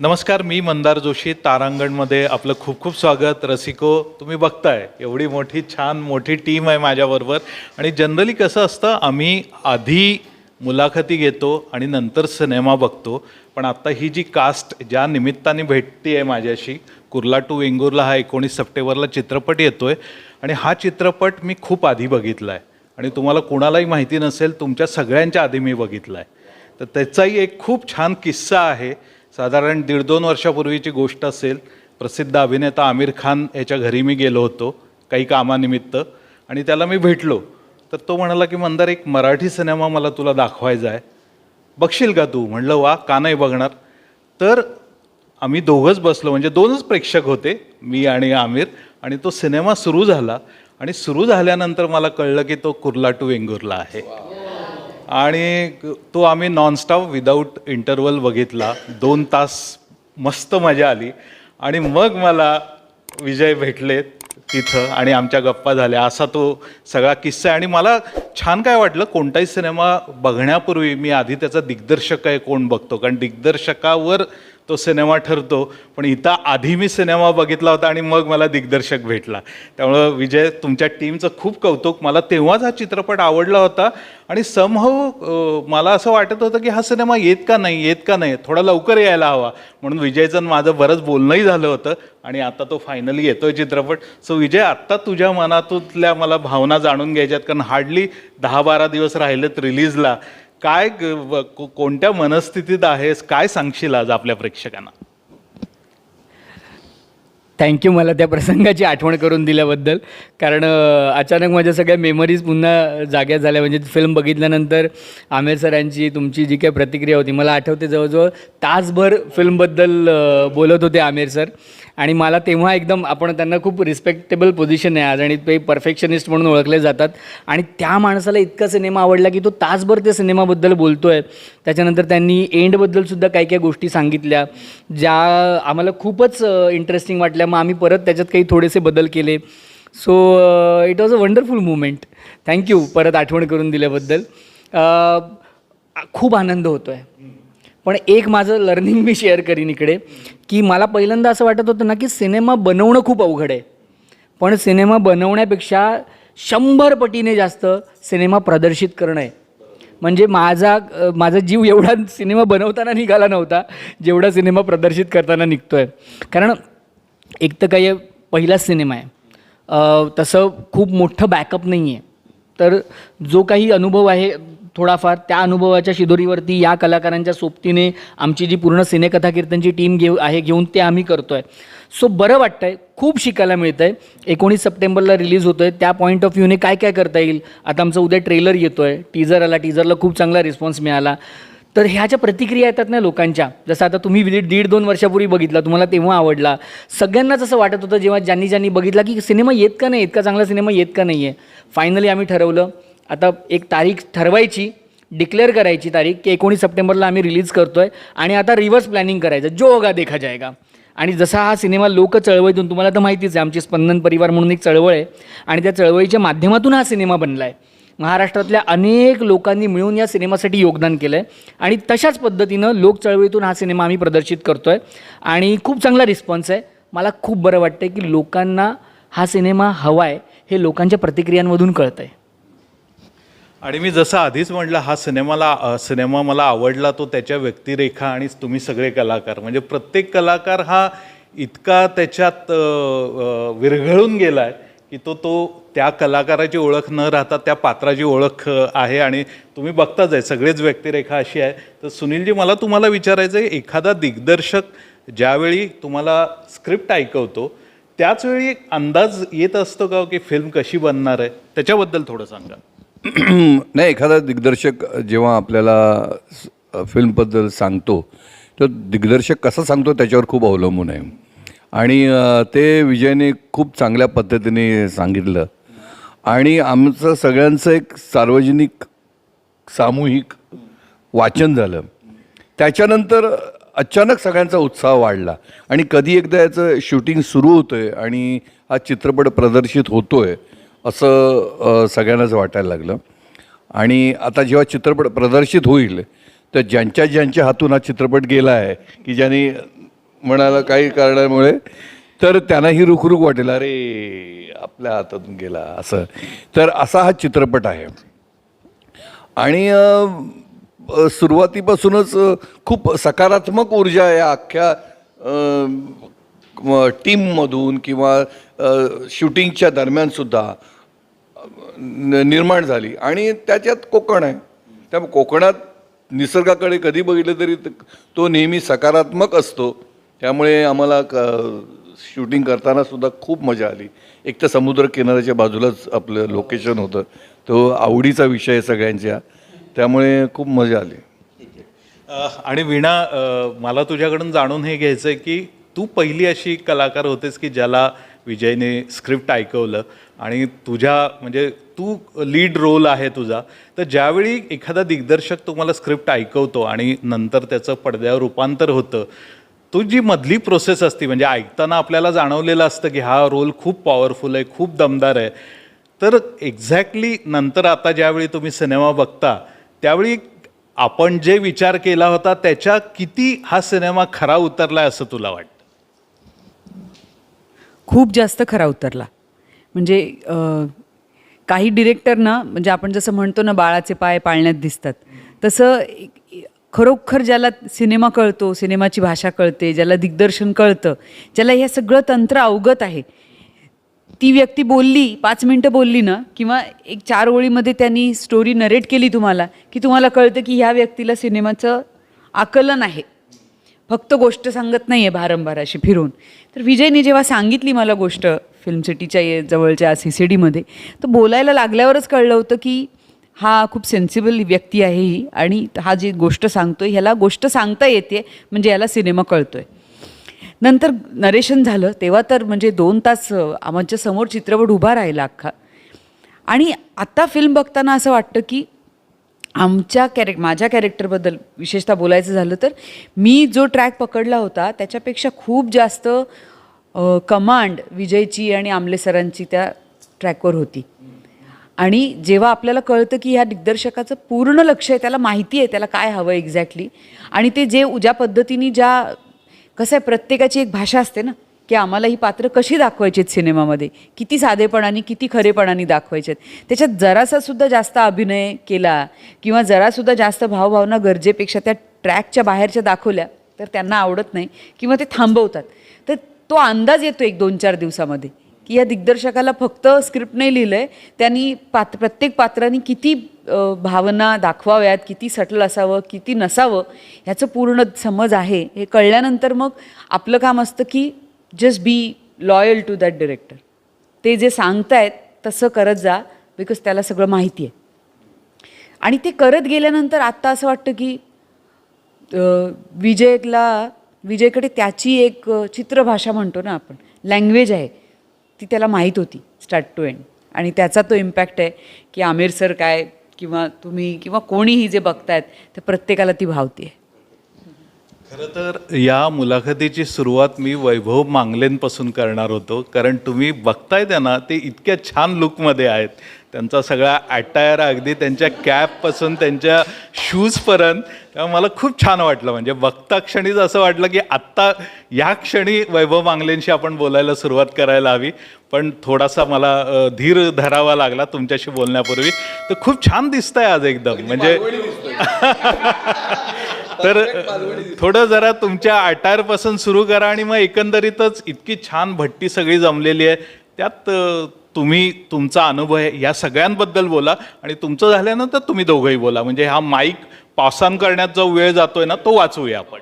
नमस्कार मी मंदार जोशी तारांगणमध्ये आपलं खूप खूप स्वागत. रसिको तुम्ही बघताय एवढी मोठी छान मोठी टीम आहे माझ्याबरोबर. आणि जनरली कसं असतं आम्ही आधी मुलाखती घेतो आणि नंतर सिनेमा बघतो. पण आता ही जी कास्ट ज्या निमित्ताने भेटते आहे माझ्याशी कुर्ला टू वेंगुर्ला हा एकोणीस सप्टेंबरला चित्रपट येतो आहे आणि हा चित्रपट मी खूप आधी बघितला आहे आणि तुम्हाला कुणालाही माहिती नसेल तुमच्या सगळ्यांच्या आधी मी बघितला आहे तर त्याचाही एक खूप छान किस्सा आहे. साधारण दीड दोन वर्षापूर्वीची गोष्ट असेल. प्रसिद्ध अभिनेता आमिर खान याच्या घरी मी गेलो होतो काही कामानिमित्त. आणि त्याला मी भेटलो. तर तो म्हणाला की मंदार एक मराठी सिनेमा मला तुला दाखवायचा आहे. बघशील का तू? म्हणलं वा का नाही बघणार? तर आम्ही दोघंच बसलो. म्हणजे दोनच प्रेक्षक होते मी आणि आमिर. आणि तो सिनेमा सुरू झाला. आणि सुरू झाल्यानंतर मला कळलं की तो कुर्ला टू वेंगुर्ला आहे. आणि तो आम्ही नॉनस्टॉप विदाऊट इंटरवल बघितला. दोन तास मस्त मजा आली. आणि मग मला विजय भेटले तिथं आणि आमच्या गप्पा झाल्या. असा तो सगळा किस्सा आहे. आणि मला छान काय वाटलं कोणताही सिनेमा बघण्यापूर्वी मी आधी त्याचा दिग्दर्शक आहे कोण बघतो. कारण दिग्दर्शकावर तो सिनेमा ठरतो पण इथं आधी मी सिनेमा बघितला होता आणि मग मला दिग्दर्शक भेटला. त्यामुळं विजय तुमच्या टीमचं खूप कौतुक. मला तेव्हाच हा चित्रपट आवडला होता आणि समहाव मला असं वाटत होतं की हा सिनेमा येत का नाही येत का नाही थोडा लवकर यायला हवा. म्हणून विजयचं माझं बरंच बोलणंही झालं होतं आणि आता तो फायनली येतोय चित्रपट. सो विजय आत्ता तुझ्या मनातल्या मला भावना जाणून घ्यायच्यात कारण हार्डली दहा बारा दिवस राहिलेत रिलीजला काय ग- व- को- कोणत्या मनस्थितीत आहेस? काय सांगशील आज आपल्या प्रेक्षकांना? थँक्यू मला त्या प्रसंगाची आठवण करून दिल्याबद्दल. कारण अचानक माझ्या सगळ्या मेमरीज पुन्हा जाग्या झाल्या. म्हणजे फिल्म बघितल्यानंतर आमिर सरांची तुमची जी काही प्रतिक्रिया होती मला आठवते जवळजवळ तासभर फिल्मबद्दल बोलत होते आमिर सर. आणि मला तेव्हा एकदम आपण त्यांना खूप रिस्पेक्टेबल पोझिशन आहे आज आणि ते परफेक्शनिस्ट म्हणून ओळखले जातात. आणि त्या माणसाला इतका सिनेमा आवडला की तो तासभर त्या सिनेमाबद्दल बोलतो आहे त्याच्यानंतर त्यांनी एंडबद्दलसुद्धा काही काही गोष्टी सांगितल्या ज्या आम्हाला खूपच इंटरेस्टिंग वाटल्या. मग आम्ही परत त्याच्यात काही थोडेसे बदल केले. So it was a wonderful movement thank you परत आठवण करून दिल्याबद्दल. Uh, खूप आनंद होतो आहे पण एक माझं लर्निंग मी शेअर करीन इकडे की मला पहिल्यांदा असं वाटत होतं ना की सिनेमा बनवणं खूप अवघड आहे. पण सिनेमा बनवण्यापेक्षा शंभर पटीने जास्त सिनेमा प्रदर्शित करणं आहे. म्हणजे माझा माझा जीव एवढा सिनेमा बनवताना निघाला नव्हता जेवढा सिनेमा प्रदर्शित करताना निघतो आहे कारण एक तर काही पहिलाच सिनेमा आहे. तसं खूप मोठं बॅकअप नाही आहे तर जो काही अनुभव आहे थोडाफार त्या अनुभवाच्या शिदोरीवरती या कलाकारांच्या सोबतीने आमची जी पूर्ण सिनेकथा कीर्तनची टीम घेऊ आहे घेऊन ते आम्ही करतो आहे सो बरं वाटतं आहे खूप शिकायला मिळतं आहे एकोणीस सप्टेंबरला रिलीज होतो आहे त्या पॉईंट ऑफ व्ह्यूने काय काय करता येईल? आता आमचं उद्या ट्रेलर येतो आहे टीजर आला टीजरला खूप चांगला रिस्पॉन्स मिळाला. तर ह्या ज्या प्रतिक्रिया येतात ना लोकांच्या जसं आता तुम्ही विजिट दीड दोन वर्षापूर्वी बघितला तुम्हाला तेव्हा आवडला. सगळ्यांनाच असं वाटत होतं जेव्हा ज्यांनी ज्यांनी बघितला की सिनेमा येत का नाही इतका चांगला सिनेमा येत का नाही आहे फायनली आम्ही ठरवलं आता एक तारीख ठरवायची डिक्लेअर करायची तारीख की एकोणीस सप्टेंबरला आम्ही रिलीज करतो आहे आणि आता रिव्हर्स प्लॅनिंग करायचं जो होगा देखा जाएगा आणि जसा हा सिनेमा लोक चळवळीतून तुम्हाला तर माहितीच आहे आमची स्पंदन परिवार म्हणून एक चळवळ आहे. आणि त्या चळवळीच्या माध्यमातून हा सिनेमा बनला आहे महाराष्ट्रातल्या अनेक लोकांनी मिळून या सिनेमासाठी योगदान केलं आहे आणि तशाच पद्धतीनं लोक चळवळीतून हा सिनेमा आम्ही प्रदर्शित करतो आहे आणि खूप चांगला रिस्पॉन्स आहे. मला खूप बरं वाटतं की लोकांना हा सिनेमा हवा आहे हे लोकांच्या प्रतिक्रियांमधून कळतं आहे आणि मी जसं आधीच म्हटलं हा सिनेमाला सिनेमा मला आवडला तो त्याच्या व्यक्तिरेखा आणि तुम्ही सगळे कलाकार. म्हणजे प्रत्येक कलाकार हा इतका त्याच्यात विरघळून गेला आहे की तो तो त्या कलाकाराची ओळख न राहता त्या पात्राची ओळख आहे आणि तुम्ही बघताच आहे सगळेच व्यक्तिरेखा अशी आहे. तर सुनीलजी मला तुम्हाला विचारायचं आहे एखादा दिग्दर्शक ज्यावेळी तुम्हाला स्क्रिप्ट ऐकवतो त्याचवेळी एक अंदाज येत असतो का हो की फिल्म कशी बनणार आहे? त्याच्याबद्दल थोडं सांगा. नाही एखादा दिग्दर्शक जेव्हा आपल्याला फिल्मबद्दल सांगतो तो दिग्दर्शक कसा सांगतो त्याच्यावर खूप अवलंबून आहे. आणि ते विजयने खूप चांगल्या पद्धतीने सांगितलं. आणि आमचं सगळ्यांचं एक सार्वजनिक सामूहिक वाचन झालं. त्याच्यानंतर अचानक सगळ्यांचा उत्साह वाढला. आणि कधी एकदा याचं शूटिंग सुरू होतं आहे आणि हा चित्रपट प्रदर्शित होतो आहे असं सगळ्यांनाच वाटायला लागलं. आणि आता जेव्हा चित्रपट प्रदर्शित होईल तर ज्यांच्या ज्यांच्या हातून हा चित्रपट गेला आहे की ज्यांनी म्हणाला काही कारणामुळे. तर त्यांनाही रुखरुख वाटेल अरे आपल्या हातातून गेला असं. तर असा हा चित्रपट आहे. आणि सुरुवातीपासूनच खूप सकारात्मक ऊर्जा या अख्ख्या टीममधून किंवा शूटिंगच्या दरम्यानसुद्धा निर्माण झाली. आणि त्याच्यात कोकण आहे. त्यामुळे कोकणात निसर्गाकडे कधी बघितलं तरी तो नेहमी सकारात्मक असतो. त्यामुळे आम्हाला क शूटिंग करताना सुद्धा खूप मजा आली. एक तर समुद्र किनाऱ्याच्या बाजूलाच आपलं लोकेशन होतं. तो आवडीचा विषय आहे सगळ्यांच्या. त्यामुळे खूप मजा आली. आणि वीणा अ, मला तुझ्याकडून जाणून हे घ्यायचं आहे की तू पहिली अशी कलाकार होतेस की ज्याला विजयने स्क्रिप्ट ऐकवलं आणि तुझ्या म्हणजे तू लीड रोल आहे तुझा. तर ज्यावेळी एखादा दिग्दर्शक तुम्हाला स्क्रिप्ट ऐकवतो आणि नंतर त्याचं पडद्यावर रूपांतर होतं तो जी मधली प्रोसेस असते म्हणजे ऐकताना आपल्याला जाणवलेलं असतं की हा रोल खूप पॉवरफुल आहे खूप दमदार आहे. तर एक्झॅक्टली नंतर आता ज्यावेळी तुम्ही सिनेमा बघता त्यावेळी आपण जे विचार केला होता त्याच्या किती हा सिनेमा खरा उतरलाय असं तुला वाटतं? खूप जास्त खरा उतरला. म्हणजे काही डिरेक्टर ना म्हणजे आपण जसं म्हणतो ना बाळाचे पाय पाळण्यात दिसतात. तसं खरोखर ज्याला सिनेमा कळतो सिनेमाची भाषा कळते ज्याला दिग्दर्शन कळतं ज्याला हे सगळं तंत्र अवगत आहे. ती व्यक्ती बोलली पाच मिनटं बोलली ना किंवा एक चार ओळीमध्ये त्यांनी स्टोरी नरेट केली तुम्हाला की तुम्हाला कळतं की ह्या व्यक्तीला सिनेमाचं आकलन आहे. फक्त गोष्ट सांगत नाही आहे भारंभार अशी फिरून. तर विजयने जेव्हा सांगितली मला गोष्ट फिल्म सिटीच्या ये- जवळच्या सी सी डीमध्ये तर बोलायला लागल्यावरच कळलं होतं की हा खूप सेन्सिबल व्यक्ती आहे ही आणि हा जी गोष्ट सांगतो आहे ह्याला गोष्ट सांगता येते म्हणजे याला सिनेमा कळतो आहे नंतर नरेशन झालं तेव्हा तर म्हणजे दोन तास आमच्यासमोर चित्रपट उभा राहिला अख्खा. आणि आत्ता फिल्म बघताना असं वाटतं की आमच्या कॅरेक्ट माझ्या कॅरेक्टरबद्दल विशेषतः बोलायचं झालं तर मी जो ट्रॅक पकडला होता त्याच्यापेक्षा खूप जास्त कमांड विजयची आणि आमले सरांची त्या ट्रॅकवर होती. आणि जेव्हा आपल्याला कळतं की ह्या दिग्दर्शकाचं पूर्ण लक्ष आहे त्याला माहिती आहे त्याला काय हवं एक्झॅक्टली आणि ते जे ज्या पद्धतीने ज्या कसं आहे प्रत्येकाची एक भाषा असते ना की आम्हाला ही पात्र कशी दाखवायची आहेत सिनेमामध्ये? किती साधेपणाने किती खरेपणाने दाखवायचे आहेत? त्याच्यात जरासा सुद्धा जास्त अभिनय केला किंवा जरासुद्धा जास्त भावभावना गरजेपेक्षा त्या ट्रॅकच्या बाहेरच्या दाखवल्या तर त्यांना आवडत नाही किंवा ते थांबवतात. तर तो अंदाज येतो एक दोन चार दिवसामध्ये. की या दिग्दर्शकाला फक्त स्क्रिप्ट नाही लिहिलं आहे त्यांनी पात्र प्रत्येक पात्रांनी किती भावना दाखवाव्यात किती सटल असावं किती नसावं ह्याचं पूर्ण समज आहे. हे कळल्यानंतर मग आपलं काम असतं की just be loyal to that director ते जे सांगतायत तसं करत जा बिकॉज त्याला सगळं माहिती आहे. आणि ते करत गेल्यानंतर आत्ता असं वाटतं की विजयला विजयकडे त्याची एक चित्रभाषा म्हणतो ना आपण लँग्वेज आहे. ती त्याला माहीत होती स्टार्ट टू एंड आणि त्याचा तो इम्पॅक्ट आहे की आमिर सर काय किंवा तुम्ही किंवा कोणीही जे बघतायत तर प्रत्येकाला ती भावते खरं तर या मुलाखतीची सुरुवात मी वैभव मांगलेंपासून करणार होतो. कारण तुम्ही बघताय त्यांना ते इतक्या छान लुकमध्ये आहेत. त्यांचा सगळा अटायर अगदी त्यांच्या कॅपपासून त्यांच्या शूजपर्यंत तेव्हा मला खूप छान वाटलं. म्हणजे बघता क्षणीच असं वाटलं की आत्ता या क्षणी वैभव मांगलेंशी आपण बोलायला सुरुवात करायला हवी. पण थोडासा मला धीर धरावा लागला तुमच्याशी बोलण्यापूर्वी. तर खूप छान दिसतंय आज एकदम. म्हणजे तर थोडं जरा तुमच्या अटायरपासून सुरू करा आणि मग एकंदरीतच इतकी छान भट्टी सगळी जमलेली आहे. त्यात तुम्ही तुमचा अनुभव आहे या सगळ्यांबद्दल बोला आणि तुमचं झाल्यानंतर तुम्ही दोघंही बोला. म्हणजे हा माईक पासान करण्यात जो वेळ जातोय ना तो वाचवूया आपण.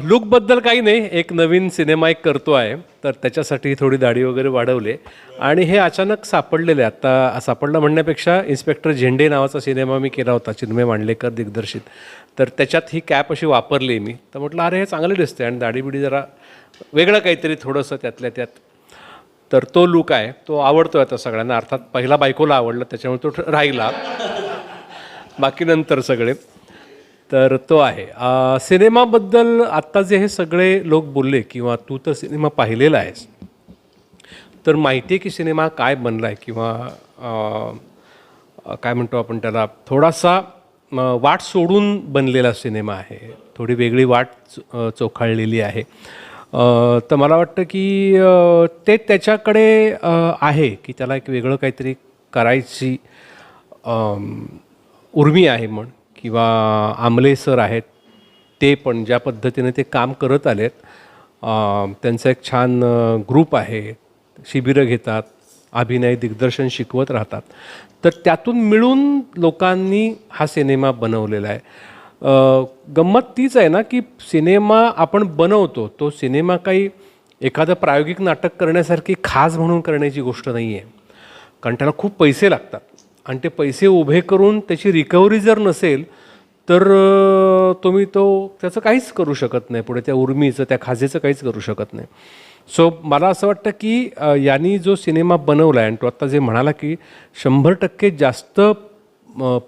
लुकबद्दल काही नाही. एक नवीन सिनेमा एक करतो आहे. तर त्याच्यासाठी थोडी दाढी वगैरे वाढवले. आणि हे अचानक सापडलेले आहे. आता सापडलं म्हणण्यापेक्षा इन्स्पेक्टर झेंडे नावाचा सिनेमा मी केला होता चिन्मय मांडलेकर दिग्दर्शित. तर त्याच्यात ही कॅप अशी वापरली मी. तर म्हटलं अरे हे चांगले दिसते आणि दाढीबिडी जरा वेगळं काहीतरी थोडंसं त्यातल्या त्यात. तर तो लुक आहे. तो आवडतो आता सगळ्यांना. अर्थात पहिला बायकोला आवडला त्याच्यामुळे तो ठ- राहिला. बाकी नंतर सगळे. तर तो आहे. सिनेमाबद्दल आत्ता जे हे सगळे लोक बोलले किंवा तू तर सिनेमा पाहिलेला आहेस तर माहिती आहे की सिनेमा काय बनला आहे किंवा काय म्हणतो आपण त्याला थोडासा वाट सोडून बनलेला सिनेमा आहे. थोडी वेगळी वाट चोखाळलेली आहे. तर मला वाटतं की ते त्याच्याकडे आहे की त्याला एक वेगळं काहीतरी करायची उर्मी आहे म्हण किंवा आमले सर आहेत ते पण ज्या पद्धतीने ते काम करत आलेत त्यांचा एक छान ग्रुप आहे. शिबिरं घेतात अभिनय दिग्दर्शन शिकवत राहतात. तर त्यातून मिळून लोकांनी हा सिनेमा बनवलेला आहे. गंमत तीच आहे ना की सिनेमा आपण बनवतो तो सिनेमा काही एखादं प्रायोगिक नाटक करण्यासारखी खास म्हणून करण्याची गोष्ट नाही आहे कारण त्याला खूप पैसे लागतात. आणि ते पैसे उभे करून त्याची रिकव्हरी जर नसेल तर तुम्ही तो त्याचं काहीच करू शकत नाही पुढे त्या उर्मीचं त्या खाजेचं काहीच करू शकत नाही. सो मला असं वाटतं की यांनी जो सिनेमा बनवला आहे आणि तो आत्ता जे म्हणाला की शंभर टक्के जास्त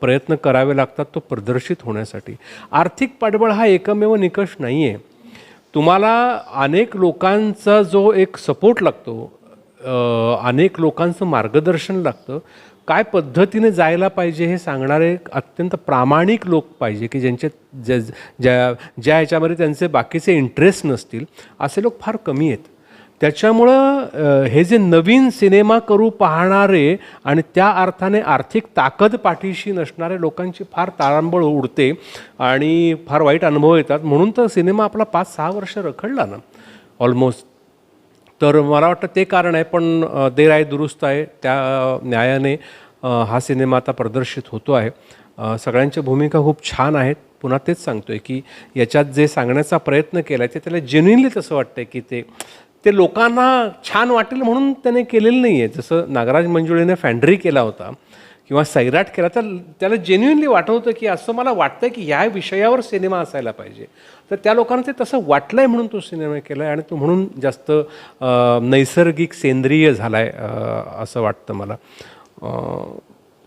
प्रयत्न करावे लागतात तो प्रदर्शित होण्यासाठी. आर्थिक पाठबळ हा एकमेव निकष नाही आहे तुम्हाला अनेक लोकांचा जो एक सपोर्ट लागतो अनेक लोकांचं मार्गदर्शन लागतं काय पद्धतीने जायला पाहिजे हे सांगणारे अत्यंत प्रामाणिक लोक पाहिजे की ज्यांचे ज्या ज्या ज्या ह्याच्यामध्ये त्यांचे बाकीचे इंटरेस्ट नसतील असे लोक फार कमी आहेत. त्याच्यामुळं हे जे नवीन सिनेमा करू पाहणारे आणि त्या अर्थाने आर्थिक ताकद पाठीशी नसणाऱ्या लोकांची फार तारांबळ उडते आणि फार वाईट अनुभव येतात. म्हणून तर सिनेमा आपला पाच सहा वर्ष रखडला ना. ऑलमोस्ट तर मला वाटतं ते कारण आहे पण देर आहे दुरुस्त आहे. त्या न्यायाने हा सिनेमा आता प्रदर्शित होतो आहे. सगळ्यांच्या भूमिका खूप छान आहेत. पुन्हा तेच सांगतोय की याच्यात जे सांगण्याचा प्रयत्न केला आहे ते त्याला जेन्युनली तसं वाटतंय की ते ते लोकांना छान वाटेल म्हणून त्याने केलेलं नाही आहे जसं नागराज मंजुळेने फॅन्ड्री केला होता. किंवा सैराट केला तर त्याला जेन्युनली वाटत होतं की असं मला वाटतं की ह्या विषयावर सिनेमा असायला पाहिजे. तर त्या लोकांना ते तसं वाटलं आहे म्हणून तो सिनेमा केला आहे आणि तो म्हणून जास्त नैसर्गिक सेंद्रिय झाला आहे असं वाटतं मला.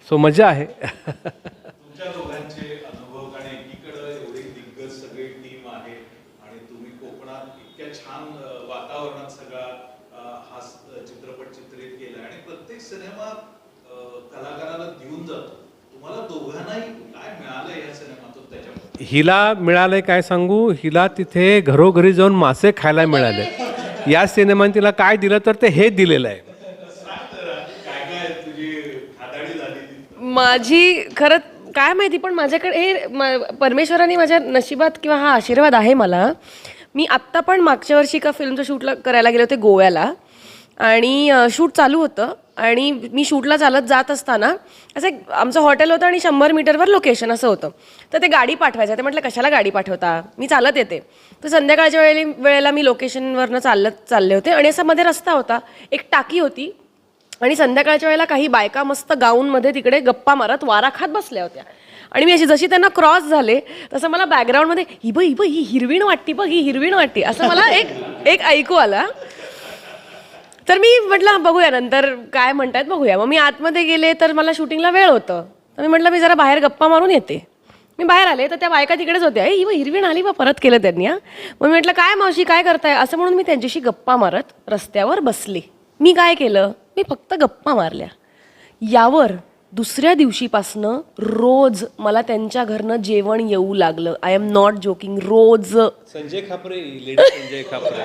सो मजा आहे तुमच्या दोघांचे अनुभव कारण एकीकडे एवढी दिग्गज सगळी टीम आहे आणि तुम्ही कोकणात इतक्या छान अ, वातावरणात सगळा अ, हा स- चित्रपट चित्रित केला आणि प्रत्येक सिनेमा अ, कलाकाराला देऊन जातो तुम्हाला दोघांनाही काय मिळालं या सिनेमातून त्याच्यामध्ये हिला मिळालंय काय सांगू? हिला तिथे घरोघरी जाऊन मासे खायला मिळाले. या सिनेमाने तिला काय दिलं तर ते हे दिलेलं आहे. माझी खरं काय माहिती पण माझ्याकडे हे म- परमेश्वराने माझ्या नशिबात किंवा हा आशीर्वाद आहे मला. मी आत्ता पण मागच्या वर्षी एका फिल्मचं शूटला करायला गेले होते गोव्याला. आणि शूट चालू होतं. आणि मी शूटला चालत जात असताना असं एक आमचं हॉटेल होतं आणि शंभर मीटरवर लोकेशन असं होतं. तर ते गाडी पाठवायचं. ते म्हटलं कशाला गाडी पाठवता? मी चालत येते. तर संध्याकाळच्या वेळेला वेळेला मी लोकेशनवरनं चालत चालले होते. आणि असा मध्ये रस्ता होता. एक टाकी होती. आणि संध्याकाळच्या वेळेला काही बायका मस्त गाऊनमध्ये तिकडे गप्पा मारत वारा खात बसल्या होत्या. आणि मी अशी जशी त्यांना क्रॉस झाले तसं मला बॅकग्राऊंडमध्ये ही बघ ही बघ ही हिरवीण वाटती बघ ही हिरवीण वाटती. असं मला एक एक ऐकू आला. तर मी म्हटलं बघूया नंतर काय म्हणतायत बघूया. मग मी आतमध्ये गेले तर मला शूटिंगला वेळ होतं. तर मी म्हटलं मी जरा बाहेर गप्पा मारून येते. मी बाहेर आले तर त्या बायका तिकडेच होत्या. ही बघ, हिरवीण आली बा परत केलं त्यांनी हां? मग मी म्हटलं काय मावशी काय करताय? असं म्हणून मी त्यांच्याशी गप्पा मारत रस्त्यावर बसले. मी काय केलं? मी फक्त गप्पा मारल्या. यावर दुसऱ्या दिवशीपासनं रोज मला त्यांच्या घरनं जेवण येऊ लागलं. आय एम नॉट जोकिंग रोज. संजय खापरे लेडी संजय खापरे.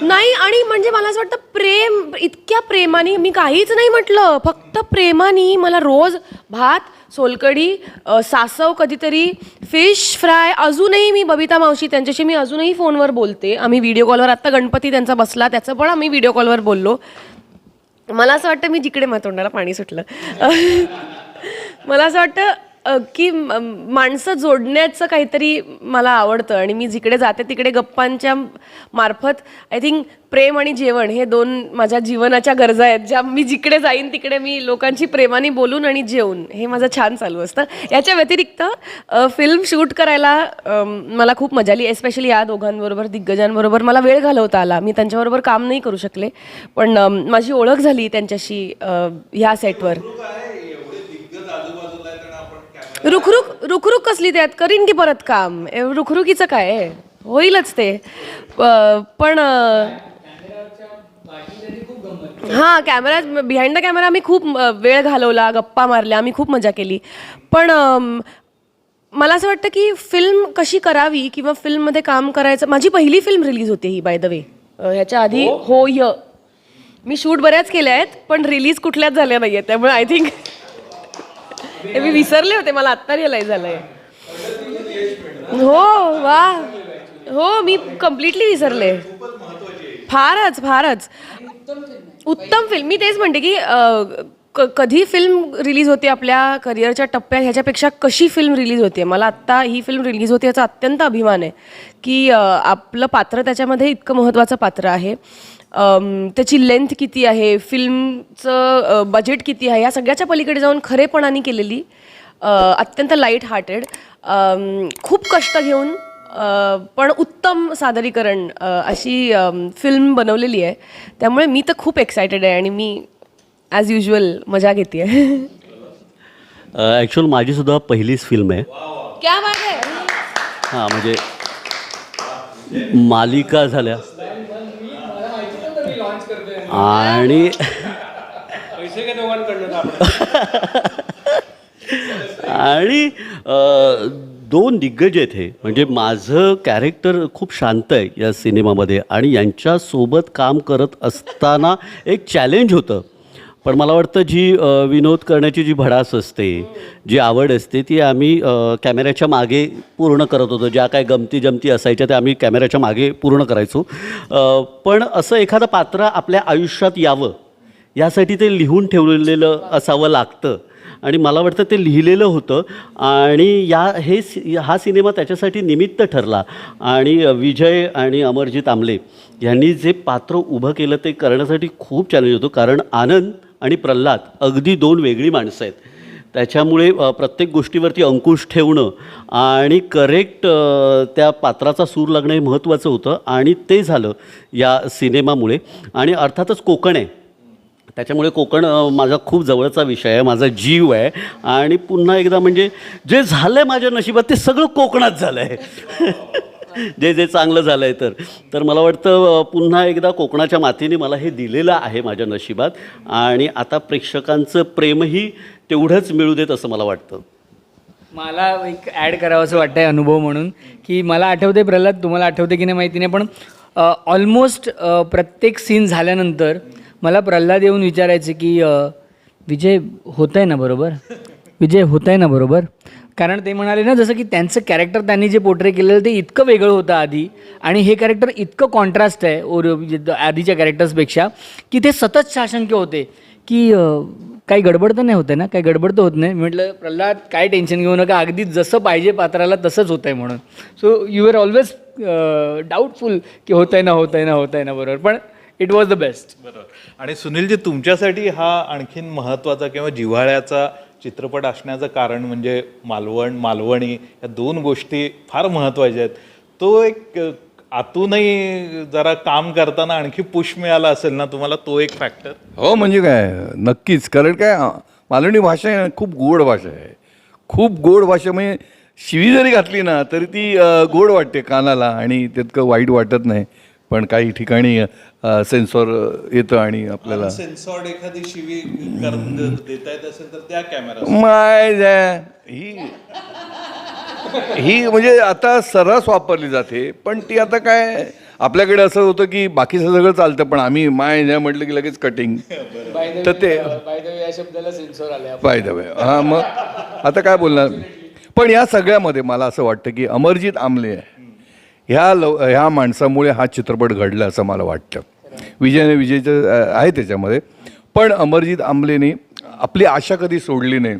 नाही आणि म्हणजे मला असं वाटतं प्रेम इतक्या प्रेमाने मी काहीच नाही म्हटलं. फक्त प्रेमाने मला रोज भात सोलकढी सासव कधीतरी फिश फ्राय अजूनही मी बबिता मावशी त्यांच्याशी मी अजूनही फोनवर बोलते. आम्ही व्हिडिओ कॉलवर आत्ता गणपती त्यांचा बसला त्याचं पण आम्ही व्हिडिओ कॉलवर बोललो. मला असं वाटतं मी जिकडे मातोंडाला तोंडाला पाणी सुटलं. मला असं वाटतं की माणसं जोडण्याचं काहीतरी मला आवडतं आणि मी जिकडे जाते तिकडे गप्पांच्या मार्फत आय थिंक प्रेम आणि जेवण हे दोन माझ्या जीवनाच्या गरजा आहेत ज्या मी जिकडे जाईन तिकडे मी लोकांची प्रेमाने बोलून आणि जेवून. हे माझं छान चालू असतं. याच्या व्यतिरिक्त फिल्म शूट करायला मला खूप मजा आली एस्पेशली या दोघांबरोबर दिग्गजांबरोबर. मला वेळ घालवता आला. मी त्यांच्याबरोबर काम नाही करू शकले. पण माझी ओळख झाली त्यांच्याशी ह्या सेटवर रुखरुख रुखरुख कसली त्यात? करीन की परत काम? रुखरुखीचं काय? आहे? होईलच ते. पण हां कॅमेरा बिहाइंड द कॅमेरा आम्ही खूप अ, वेळ घालवला गप्पा मारल्या आम्ही खूप मजा केली. पण अम, मला असं वाटतं की फिल्म कशी करावी किंवा फिल्ममध्ये काम करायचं माझी पहिली फिल्म रिलीज होते ही बाय द वे ह्याच्या आधी हो? य. मी शूट बऱ्याच केल्या आहेत पण रिलीज कुठल्याच झाल्या नाही आहेत त्यामुळे आय थिंक मी विसरले होते मला आत्ता रिअलाईज झालंय. हो वा. हो मी कम्प्लिटली विसरले. फारच फारच. उत्तम फिल्म मी तेच म्हणते की क- कधी फिल्म रिलीज होते आपल्या करिअरच्या टप्प्यात ह्याच्यापेक्षा कशी फिल्म रिलीज होते? मला आत्ता ही फिल्म रिलीज होते याचा अत्यंत अभिमान आहे की आपलं पात्र त्याच्यामध्ये इतकं महत्त्वाचं पात्र आहे. त्याची लेंथ किती आहे फिल्मचं बजेट किती आहे या सगळ्याच्या पलीकडे जाऊन खरेपणाने केलेली अत्यंत लाइट हार्टेड खूप कष्ट घेऊन पण उत्तम सादरीकरण अशी फिल्म बनवलेली आहे. त्यामुळे मी तर खूप एक्सायटेड आहे आणि मी ॲज युजल मजा घेते. ॲक्च्युअल माझी सुद्धा पहिलीच फिल्म आहे. क्या आहे. हां म्हणजे मालिका झाल्या. आणि आणि दोन दिग्गज आहेत हे. म्हणजे माझं कॅरेक्टर खूप शांत आहे या सिनेमामध्ये आणि यांच्यासोबत काम करत असताना एक चॅलेंज होतं. पण मला वाटतं जी विनोद करण्याची जी भडास असते जी आवड असते ती आम्ही कॅमेऱ्याच्या मागे पूर्ण करत होतो. ज्या काय गमती जमती असायच्या त्या आम्ही कॅमेऱ्याच्या मागे पूर्ण करायचो. पण असं एखादं पात्र आपल्या आयुष्यात यावं यासाठी ते लिहून ठेवलेलं असावं लागतं. आणि मला वाटतं ते लिहिलेलं होतं. आणि या हे सि हा सिनेमा त्याच्यासाठी निमित्त ठरला. आणि विजय आणि अमरजीत आमले यांनी जे पात्र उभं केलं ते करण्यासाठी खूप चॅलेंज होतं. कारण आनंद आणि प्रल्हाद अगदी दोन वेगळी माणसं आहेत. त्याच्यामुळे प्रत्येक गोष्टीवरती अंकुश ठेवणं आणि करेक्ट त्या पात्राचा सूर लागणं हे महत्त्वाचं होतं आणि ते झालं या सिनेमामुळे. आणि अर्थातच कोकण आहे. त्याच्यामुळे कोकण माझा खूप जवळचा विषय आहे माझा जीव आहे आणि पुन्हा एकदा म्हणजे जे झालं आहे माझ्या नशिबात ते सगळं कोकणात झालं आहे जे जे चांगलं झालं आहे तर. तर मला वाटतं पुन्हा एकदा कोकणाच्या मातीने मला हे दिलेलं आहे माझ्या नशिबात आणि आता प्रेक्षकांचं प्रेमही तेवढंच मिळू देत असं मला वाटतं. मला एक ॲड करावं असं वाटतं आहे अनुभव म्हणून की मला आठवते प्रल्हाद तुम्हाला आठवते की नाही माहिती नाही पण ऑलमोस्ट प्रत्येक सीन झाल्यानंतर मला प्रल्हाद येऊन विचारायचे की विजय होत आहे ना बरोबर? विजय होत आहे ना बरोबर? कारण ते म्हणाले ना जसं की त्यांचं कॅरेक्टर त्यांनी जे पोर्ट्रे केलेलं ते इतकं वेगळं होतं आधी. आणि हे कॅरेक्टर इतकं कॉन्ट्रास्ट आहे ओर म्हणजे आधीच्या कॅरेक्टर्सपेक्षा की ते सतत साशंक्य होते. की काही गडबड तर नाही होते ना? काही गडबड तर होत नाही. म्हटलं प्रल्हाद काय टेन्शन घेऊ नका. अगदी जसं पाहिजे पात्राला तसंच होतं आहे म्हणून so you are always doubtful की होत आहे ना होत आहे ना होत आहे ना बरोबर. पण इट वॉज द बेस्ट बरोबर. आणि सुनीलजी तुमच्यासाठी हा आणखीन महत्त्वाचा किंवा जिव्हाळ्याचा चित्रपट असण्याचं कारण म्हणजे मालवण मालवणी या दोन गोष्टी फार महत्त्वाच्या आहेत. तो एक आतूनही जरा काम करताना आणखी पुश मिळाला असेल ना तुम्हाला तो एक फॅक्टर हो म्हणजे काय नक्कीच. कारण काय मालवणी भाषा आहे ना, खूप गोड भाषा आहे. खूप गोड भाषा म्हणजे शिवी जरी घातली ना तरी ती गोड वाटते कानाला आणि तितकं वाईट वाटत नाही. पण काही ठिकाणी सेन्सॉर येतं आणि आपल्याला एखादी शिवी देता येत असेल तर त्या कॅमेरा माय ही ही म्हणजे आता सर्रास वापरली जाते पण ती आता काय आपल्याकडे असं होतं की बाकीचं सगळं चालतं पण आम्ही माय ज्या म्हटलं की लगेच कटिंग तर ते या शब्दाला सेन्सॉर आले बाय द वे हां मग आता काय बोलणार? पण या सगळ्यामध्ये मला असं वाटतं की अमरजित आमले ह्या लव ह्या माणसामुळे हा चित्रपट घडला असं मला वाटतं. विजयने विजयचं आहे त्याच्यामध्ये. पण अमरजित आंबलेने आपली आशा कधी सोडली नाही.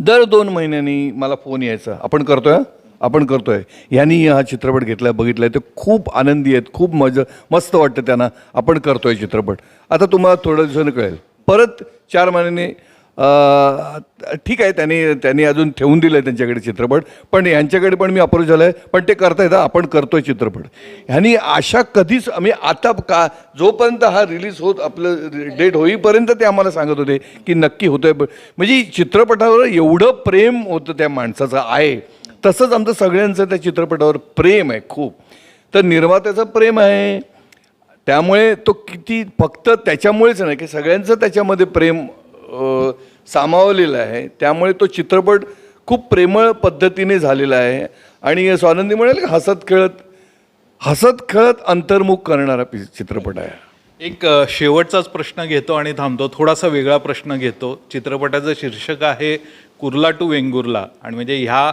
दर दोन महिन्यांनी मला फोन यायचा. आपण करतोय? आपण करतोय. ह्यांनी हा चित्रपट घेतला बघितला ते खूप आनंदी आहेत. खूप मज मस्त वाटतं त्यांना. आपण करतोय चित्रपट. आता तुम्हाला थोड्या दिवसानं कळेल. परत चार महिन्यांनी ठीक आहे त्यांनी त्यांनी अजून ठेवून दिलं आहे त्यांच्याकडे चित्रपट पण यांच्याकडे पण मी अप्रोच झालं आहे पण ते करता येतं आपण करतोय चित्रपट. ह्यांनी आशा कधीच आम्ही आता का जोपर्यंत हा रिलीज होत आपलं डेट होईपर्यंत ते आम्हाला सांगत होते की नक्की होतं आहे म्हणजे चित्रपटावर एवढं प्रेम होतं त्या माणसाचं आहे. तसंच आमचं सगळ्यांचं त्या चित्रपटावर प्रेम आहे खूप. तर निर्मात्याचं प्रेम आहे. त्यामुळे तो किती फक्त त्याच्यामुळेच नाही की सगळ्यांचं त्याच्यामध्ये प्रेम सामावलेलं आहे. त्यामुळे तो चित्रपट खूप प्रेमळ पद्धतीने झालेला आहे. आणि स्वानंदी म्हणेल की हसत खेळत हसत खेळत अंतर्मुख करणारा पि चित्रपट आहे. एक शेवटचाच प्रश्न घेतो आणि थांबतो. थोडासा वेगळा प्रश्न घेतो. चित्रपटाचं शीर्षक आहे कुर्ला टू वेंगुर्ला. आणि म्हणजे ह्या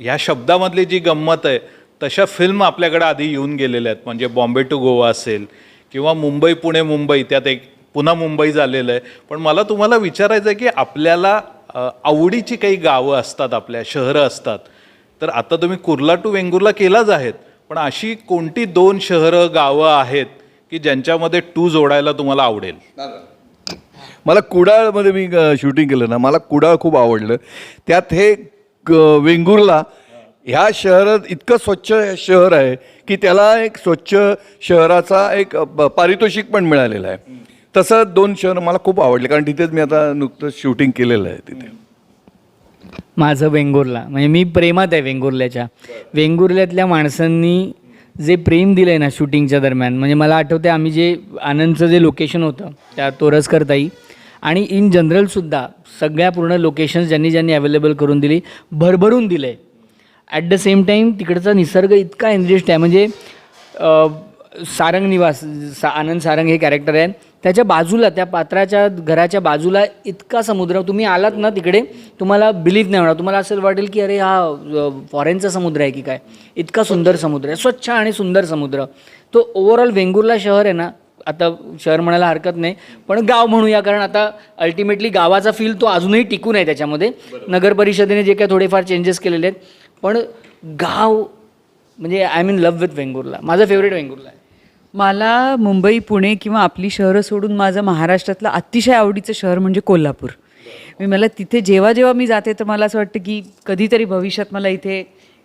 ह्या शब्दामधली जी गंमत आहे तशा फिल्म आपल्याकडे आधी येऊन गेलेल्या आहेत. म्हणजे बॉम्बे टू गोवा असेल किंवा मुंबई पुणे मुंबई त्यात एक पुन्हा मुंबई झालेलं आहे. पण मला तुम्हाला विचारायचं आहे की आपल्याला आवडीची काही गावं असतात आपल्या शहरं असतात. तर आता तुम्ही कुर्ला टू वेंगुर्ला केलाच आहेत. पण अशी कोणती दोन शहरं गावं आहेत की ज्यांच्यामध्ये टू जोडायला तुम्हाला आवडेल? मला कुडाळमध्ये मी शूटिंग केलं ना मला कुडाळ खूप आवडलं. त्यात हे वेंगुर्ला ह्या शहरात इतकं स्वच्छ शहर आहे की त्याला एक स्वच्छ शहराचा एक पारितोषिक पण मिळालेला आहे. तसं दोन शहर मला खूप आवडले कारण तिथेच मी आता नुकतंच शूटिंग केलेलं आहे तिथे. माझं वेंगुर्ला म्हणजे मी प्रेमात आहे वेंगुर्ल्याच्या. वेंगुर्ल्यातल्या माणसांनी जे प्रेम दिलं आहे ना शूटिंगच्या दरम्यान म्हणजे मला आठवते आम्ही जे आनंदचं जे लोकेशन होतं त्या तोरसकरताई आणि इन जनरलसुद्धा सगळ्या पूर्ण लोकेशन्स ज्यांनी ज्यांनी अवेलेबल करून दिली भरभरून दिले ॲट द सेम टाईम तिकडचा निसर्ग इतका एनरिच्ड आहे म्हणजे सारंग निवास सा आनंद सारंग हे कॅरेक्टर आहे त्याच्या बाजूला त्या पात्राच्या घराच्या बाजूला इतका समुद्र तुम्ही आलात ना तिकडे तुम्हाला बिलीव्ह नाही होणार. तुम्हाला असं वाटेल की अरे हा फॉरेनचा समुद्र आहे की काय? इतका सुंदर समुद्र आहे स्वच्छ आणि सुंदर समुद्र. तो ओव्हरऑल वेंगुर्ला शहर आहे ना आता शहर म्हणायला हरकत नाही पण गाव म्हणूया कारण आता अल्टिमेटली गावाचा फील तो अजूनही टिकून आहे त्याच्यामध्ये. नगर परिषदेने जे काही थोडेफार चेंजेस केलेले आहेत पण गाव म्हणजे I mean love with Vengurla. माझं फेवरेट वेंगुर्ला आहे. मला मुंबई पुणे किंवा आपली शहरं सोडून माझं महाराष्ट्रातलं अतिशय आवडीचं शहर म्हणजे कोल्हापूर. मी मला तिथे जेव्हा जेव्हा मी जाते तर मला असं वाटतं की कधीतरी भविष्यात मला इथे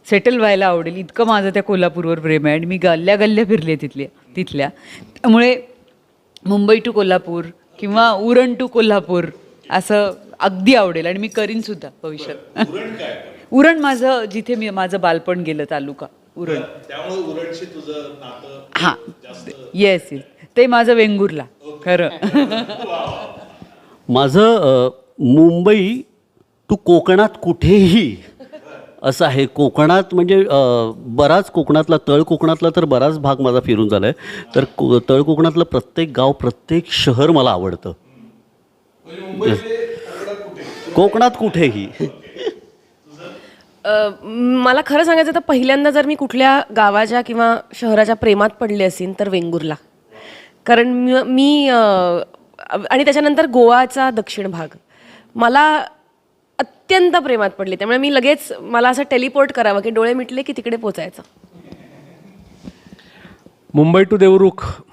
सेटल व्हायला आवडेल. इतकं माझं त्या कोल्हापूरवर प्रेम आहे आणि मी गल्ल्या गल्ल्या फिरले तिथल्या तिथल्या. त्यामुळे मुंबई टू कोल्हापूर किंवा उरण टू कोल्हापूर असं अगदी आवडेल आणि मी करीन सुद्धा भविष्यात. उरण माझं जिथे मी माझं बालपण गेलं तालुका. उरण हां. येस येस ते माझं वेंगुर्ला. खरं. माझं मुंबई टू कोकणात कुठेही असं आहे. कोकणात म्हणजे बराच कोकणातला तळ कोकणातला तर बराच भाग माझा फिरून झाला आहे तर को तळ कोकणातलं प्रत्येक गाव प्रत्येक शहर मला आवडतं. कोकणात कुठेही. अ, मला खरं सांगायचं तर पहिल्यांदा जर मी कुठल्या गावाच्या किंवा शहराच्या प्रेमात पडले असेल तर वेंगुर्ला. कारण मी- मी अ, आणि त्याच्यानंतर गोवाचा दक्षिण भाग. मला अत्यंत प्रेमात पडले. त्यामुळे मी लगेच मला असं टेलिपोर्ट करावं की डोळे मिटले की तिकडे पोचायचं. मुंबई टू देवरुख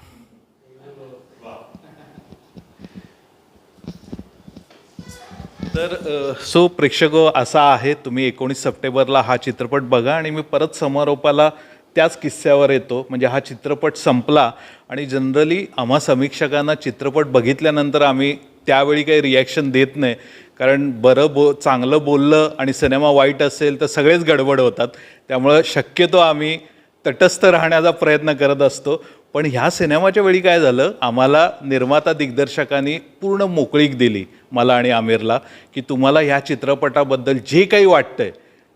तर सो प्रेक्षक हो, असा आहे तुम्ही एकोणीस सप्टेंबरला हा चित्रपट बघा आणि मी परत समारोपाला त्याच किस्स्यावर येतो. म्हणजे हा चित्रपट संपला आणि जनरली आम्हा समीक्षकांना चित्रपट बघितल्यानंतर आम्ही त्यावेळी काही रिॲक्शन देत नाही. कारण बरं बो चांगलं बोललं आणि सिनेमा वाईट असेल तर सगळेच गडबड होतात. त्यामुळं शक्यतो आम्ही तटस्थ राहण्याचा प्रयत्न करत असतो. पण ह्या सिनेमाच्या वेळी काय झालं? आम्हाला निर्माता दिग्दर्शकांनी पूर्ण मोकळीक दिली मला आणि आमिरला की तुम्हाला ह्या चित्रपटाबद्दल जे काही वाटतंय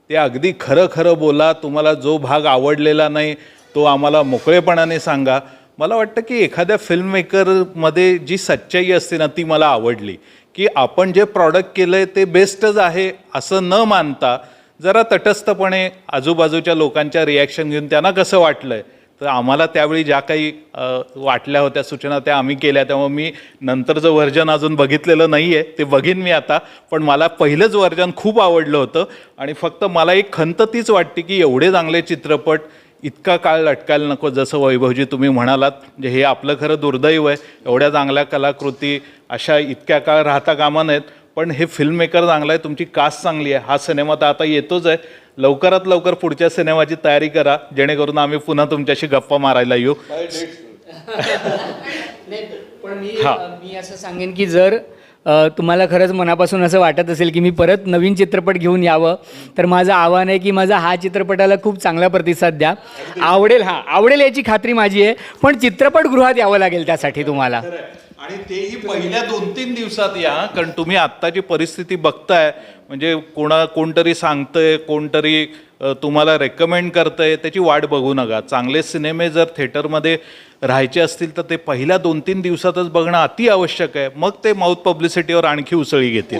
ते अगदी खरं खरं बोला. तुम्हाला जो भाग आवडलेला नाही तो आम्हाला मोकळेपणाने सांगा. मला वाटतं की एखाद्या फिल्ममेकरमध्ये जी सच्चाई असते ना ती मला आवडली. की आपण जे प्रॉडक्ट केलं आहे ते बेस्टच आहे असं न मानता जरा तटस्थपणे आजूबाजूच्या लोकांच्या रिॲक्शन घेऊन त्यांना कसं वाटलं आहे तर आम्हाला त्यावेळी ज्या काही वाटल्या होत्या सूचना त्या आम्ही केल्या त्यामुळे मी नंतरचं व्हर्जन अजून बघितलेलं नाही आहे ते बघीन मी आता. पण मला पहिलंच व्हर्जन खूप आवडलं होतं आणि फक्त मला एक खंत तीच वाटते की एवढे चांगले चित्रपट इतका काळ लटकायला नको. जसं वैभवजी तुम्ही म्हणालात म्हणजे हे आपलं खरं दुर्दैव आहे. एवढ्या चांगल्या कलाकृती अशा इतक्या काळ राहता कामा नयेत. पण हे फिल्म मेकर चांगला आहे तुमची कास्ट चांगली आहे. हा सिनेमा तर आता येतोच आहे. लवकरात लवकर पुढच्या सिनेमाची तयारी करा जेणेकरून आम्ही पुन्हा तुमच्याशी गप्पा मारायला येऊ. पण मी मी असं सांगेन की जर तुम्हाला खरंच मनापासून असं वाटत असेल की मी परत नवीन चित्रपट घेऊन यावं. तर माझं आव्हान आहे की माझा हा चित्रपटाला खूप चांगला प्रतिसाद द्या. आवडेल हा आवडेल याची खात्री माझी आहे पण चित्रपटगृहात यावं लागेल त्यासाठी तुम्हाला. आणि तेही पहिल्या दोन तीन दिवसात या कारण तुम्ही आत्ताची परिस्थिती बघताय म्हणजे कोणा कोणतरी सांगतंय कोणतरी तुम्हाला रेकमेंड करतंय त्याची वाट बघू नका. चांगले सिनेमे जर थिएटरमध्ये राहायचे असतील तर ते पहिल्या दोन तीन दिवसातच बघणं अति आवश्यक आहे. मग ते माउथ पब्लिसिटीवर आणखी उसळी घेतील.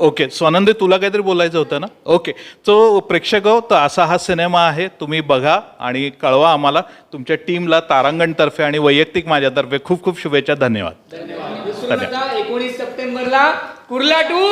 ओके स्वानंदे तुला काहीतरी बोलायचं होतं ना? ओके सो प्रेक्षक हो, तर असा हा सिनेमा आहे तुम्ही बघा आणि कळवा आम्हाला. तुमच्या टीमला तारांगणतर्फे आणि वैयक्तिक माझ्यातर्फे खूप खूप शुभेच्छा धन्यवाद. एकोणीस सप्टेंबरला कुर्ला टू.